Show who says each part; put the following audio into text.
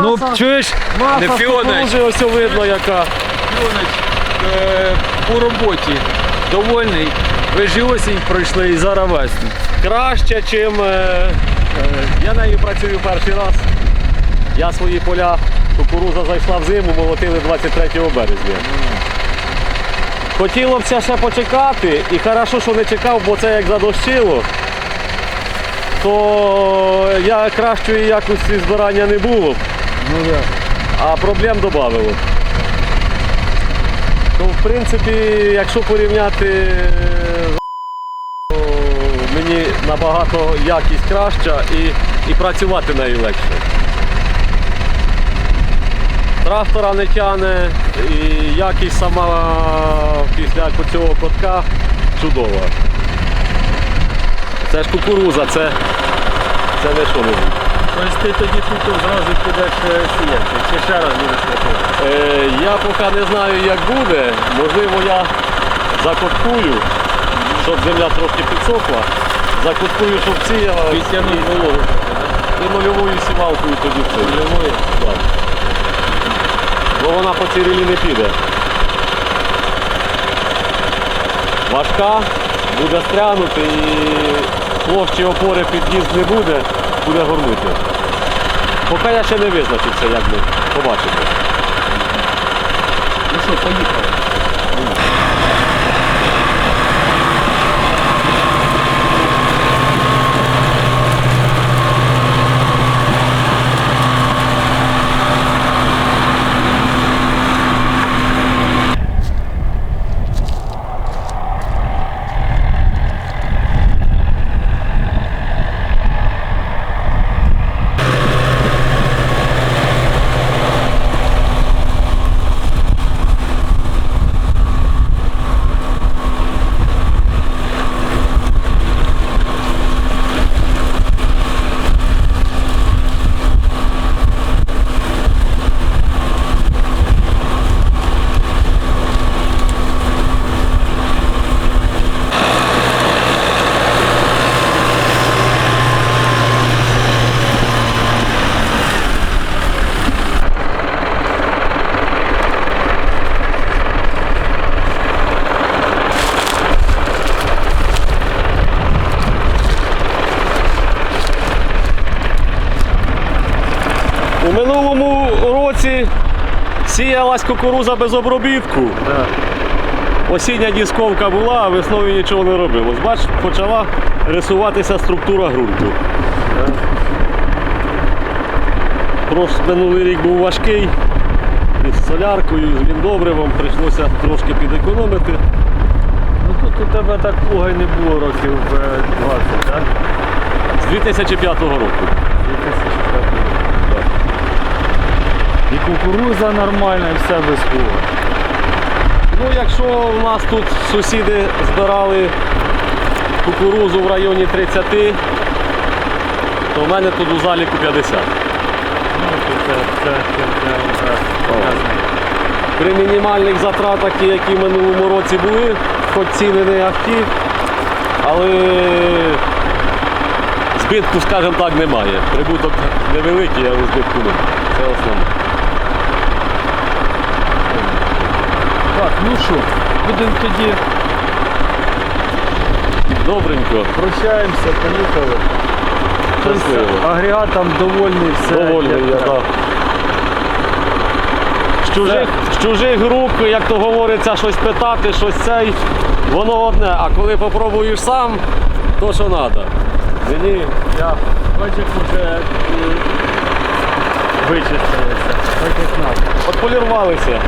Speaker 1: Ну, чуєш,
Speaker 2: Маса
Speaker 1: не Фіонич,
Speaker 2: кукурудзи ось видно яка.
Speaker 1: Фіонич е, по роботі довольний. Ви ж і осінь пройшли і зараз весну.
Speaker 2: Краще, чим е, е, я нею працюю перший раз. Я свої поля, кукуруза зайшла в зиму, молотили 23 березня. Хотілося ще почекати, і хорошо, що не чекав, бо це як задощило, то я кращої якості збирання не було, б,
Speaker 1: Ну так.
Speaker 2: а проблем додавило. То, в принципі, якщо порівняти, е, то мені набагато якість краща і, і працювати нею легше. Трактора не тяне і якість сама після цього котка чудова. Це ж кукуруза, це, це не що не
Speaker 3: Тобто ти тоді тут зразу підеш е, сіяти, чи ще раз будеш робити?
Speaker 2: Е, я поки не знаю, як буде. Можливо, я закоткую, щоб земля трошки підсохла. Закоткую, щоб сіяла.
Speaker 1: Підтягнуть
Speaker 2: і-
Speaker 1: вологу.
Speaker 2: І нульовою сівалкою тоді все.
Speaker 1: Нульовою?
Speaker 2: Так. Бо вона по цій рілі не піде. Важка, буде стрянути і площі опори під'їзд не буде, буде горнути. Поки я ще не визначився, як ми побачимо.
Speaker 1: Ну що, поїхали.
Speaker 2: У минулому році сіялась кукуруза без обробітку. Осіння дісковка була, а весною нічого не робилось. Бач, почала рисуватися структура ґрунту. Прош, минулий рік був важкий. Із соляркою, з міндобривом прийшлося трошки підекономити.
Speaker 3: Ну тут у тебе так плуга й не було років е, 20, так?
Speaker 2: З 2005 року.
Speaker 3: 2005 І кукуруза нормальна, і все без плуга.
Speaker 2: Ну, якщо у нас тут сусіди збирали кукурузу в районі 30, то в мене тут у заліку 50.
Speaker 3: Ну.
Speaker 2: При мінімальних затратах, які в минулому році були, хоч ціни не ахті, але збитку, скажімо так, немає. Прибуток невеликий, але збитку немає. Це основне.
Speaker 3: Так, ну що, будемо тоді
Speaker 2: Добренько.
Speaker 3: прощаємося, поїхали.
Speaker 2: Щасливо.
Speaker 3: Агрегатом довольний, все.
Speaker 2: Довольний я, так. З чужих, з чужих груп, як то говориться, щось питати, щось цей, воно одне. А коли попробуєш сам, то що треба. Мені я
Speaker 3: Бачиш, вже вичистилися. Треба.
Speaker 2: Отполірвалися.